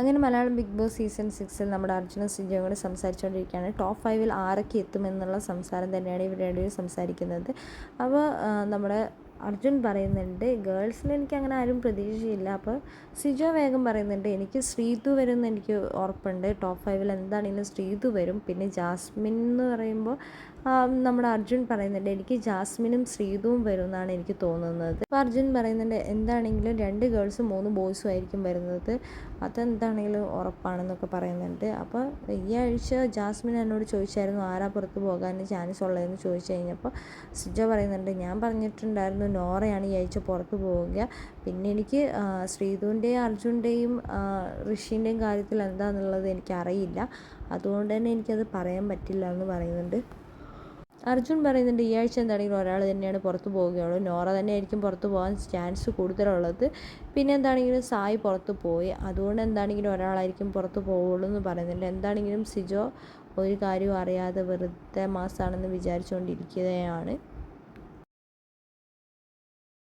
അങ്ങനെ Malayalam big boss season സിക്സിൽ നമ്മുടെ അർജുന സിജയും കൂടി സംസാരിച്ചുകൊണ്ടിരിക്കുകയാണ്. ടോപ്പ് ഫൈവിൽ ആരൊക്കെ എത്തുമെന്നുള്ള സംസാരം തന്നെയാണ് ഇവർ രണ്ടുപേരും സംസാരിക്കുന്നത്. അപ്പോൾ നമ്മുടെ അർജുൻ പറയുന്നുണ്ട് ഗേൾസിൽ എനിക്ക് അങ്ങനെ ആരും പ്രതീക്ഷയില്ല അപ്പോൾ സിജോ വേഗം പറയുന്നുണ്ട് എനിക്ക് ശ്രീതു വരും എന്ന് എനിക്ക് ഉറപ്പുണ്ട്. ടോപ്പ് ഫൈവിൽ എന്താണെങ്കിലും ശ്രീതു വരും. പിന്നെ ജാസ്മിൻ എന്ന് പറയുമ്പോൾ നമ്മുടെ അർജുൻ പറയുന്നുണ്ട് എനിക്ക് ജാസ്മിനും ശ്രീതുവും വരും എന്നാണ് എനിക്ക് തോന്നുന്നത്. അപ്പോൾ അർജുൻ പറയുന്നുണ്ട് എന്താണെങ്കിലും രണ്ട് ഗേൾസും മൂന്ന് ബോയ്സും ആയിരിക്കും വരുന്നത്. അതെന്താണെങ്കിലും ഉറപ്പാണെന്നൊക്കെ പറയുന്നുണ്ട്. അപ്പോൾ ഈ ആഴ്ച ജാസ്മിൻ എന്നോട് ചോദിച്ചായിരുന്നു ആരാ പുറത്ത് പോകാൻ ചാൻസ് ഉള്ളതെന്ന്? ചോദിച്ചു കഴിഞ്ഞപ്പോൾ സുജ പറയുന്നുണ്ട് ഞാൻ പറഞ്ഞിട്ടുണ്ടായിരുന്നു നോറയാണ് ഈ ആഴ്ച പുറത്ത് പോവുക. പിന്നെ എനിക്ക് ശ്രീതുവിന്റെയും അർജുന്റെയും ഋഷിന്റെയും കാര്യത്തിൽ എന്താണെന്നുള്ളത് എനിക്കറിയില്ല. അതുകൊണ്ട് തന്നെ എനിക്കത് പറയാൻ പറ്റില്ല എന്ന് പറയുന്നുണ്ട്. അർജുൻ പറയുന്നുണ്ട് ഈ ആഴ്ച എന്താണെങ്കിലും ഒരാൾ തന്നെയാണ് പുറത്ത് പോവുകയുള്ളൂ. നോറ തന്നെ ആയിരിക്കും പുറത്ത് പോകാൻ ചാൻസ് കൂടുതലുള്ളത്. പിന്നെ എന്താണെങ്കിലും സായി പുറത്ത് പോയി. അതുകൊണ്ട് എന്താണെങ്കിലും ഒരാളായിരിക്കും പുറത്ത് പോവുള്ളൂ എന്ന് പറയുന്നുണ്ട്. എന്താണെങ്കിലും സിജോ ഒരു കാര്യവും അറിയാതെ വെറുതെ മാസമാണെന്ന് വിചാരിച്ചുകൊണ്ടിരിക്കുകയാണ്.